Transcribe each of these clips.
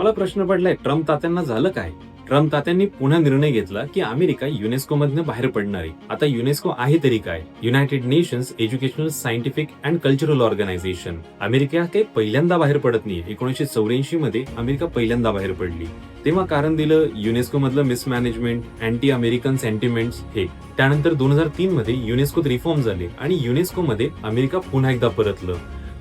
मला प्रश्न पडलाय ट्रम्प तात्यांना झालं काय? ट्रम्प तात्यांनी पुन्हा निर्णय घेतला की अमेरिका युनेस्को मधनं बाहेर पडणार आहे. आता युनेस्को आहे तरी काय? United Nations Educational Scientific and Cultural Organization. America काही पहिल्यांदा बाहेर पडत नाही एकोणीसशे चौऱ्याऐंशी मध्ये अमेरिका पहिल्यांदा बाहेर पडली. तेव्हा कारण दिलं युनेस्को मधलं मिसमॅनेजमेंट अँटी अमेरिकन सेंटिमेंट्स हे. त्यानंतर दोन हजार तीन मध्ये युनेस्कोत रिफॉर्म झाले आणि युनेस्को मध्ये अमेरिका पुन्हा एकदा परतलं.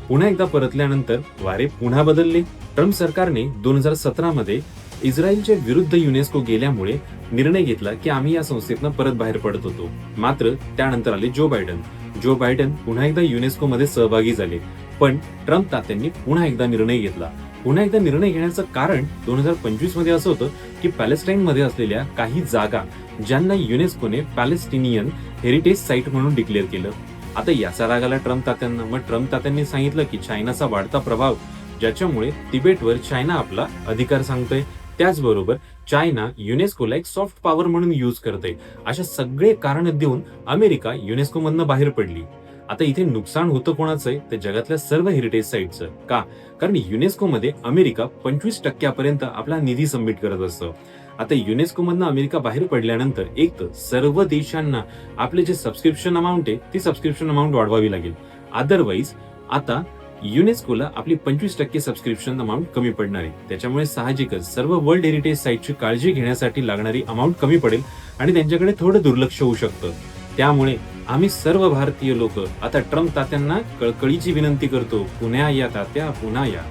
पुन्हा एकदा परतल्यानंतर वारे पुन्हा बदलले. ट्रम्प सरकारने दोन हजार सतरामध्ये इस्रायलच्या विरुद्ध युनेस्को गेल्यामुळे निर्णय घेतला की आम्ही या संस्थेतनं परत बाहेर पडत होतो. मात्र त्यानंतर आले जो बायडन. जो बायडन पुन्हा एकदा युनेस्को मध्ये सहभागी झाले. पण ट्रम्प तात्यांनी पुन्हा एकदा निर्णय घेतला. पुन्हा एकदा निर्णय घेण्याचं कारण दोन हजार पंचवीसमध्ये असं होतं की पॅलेस्टाईन मध्ये असलेल्या काही जागा ज्यांना युनेस्कोने पॅलेस्टिनियन हेरिटेज साईट म्हणून डिक्लेअर केलं आता याचा रागाला ट्रम्प तात्यांना. मग ट्रम्प तात्यांनी सांगितलं की चायनाचा वाढता प्रभाव ज्याच्यामुळे तिबेटवर चायना आपला अधिकार सांगतोय. त्याचबरोबर चायना युनेस्कोला एक सॉफ्ट पॉवर म्हणून यूज करते अशा सगळे कारण देऊन अमेरिका युनेस्को मधनं बाहेर पडली. आता इथे नुकसान होतं कोणाचं आहे? तर जगातल्या सर्व हेरिटेज साईटचं का? कारण युनेस्को मध्ये अमेरिका पंचवीस टक्क्यापर्यंत आपला निधी सबमिट करत असतं. आता युनेस्कोमधनं अमेरिका बाहेर पडल्यानंतर एक तर सर्व देशांना आपले जे सबस्क्रिप्शन अमाऊंट आहे ती सबस्क्रिप्शन अमाऊंट वाढवावी लागेल. अदरवाईज आता युनेस्कोला आपली पंचवीस टक्के सबस्क्रिप्शन अमाऊंट कमी पडणार आहे. त्याच्यामुळे साहजिकच सर्व वर्ल्ड हेरिटेज साईटची काळजी घेण्यासाठी लागणारी अमाऊंट कमी पडेल आणि त्यांच्याकडे थोडं दुर्लक्ष होऊ शकतं. त्यामुळे आम्ही सर्व भारतीय लोक आता ट्रम्प तात्यांना कळकळीची विनंती करतो पुण्या या तात्या पुन्हा या.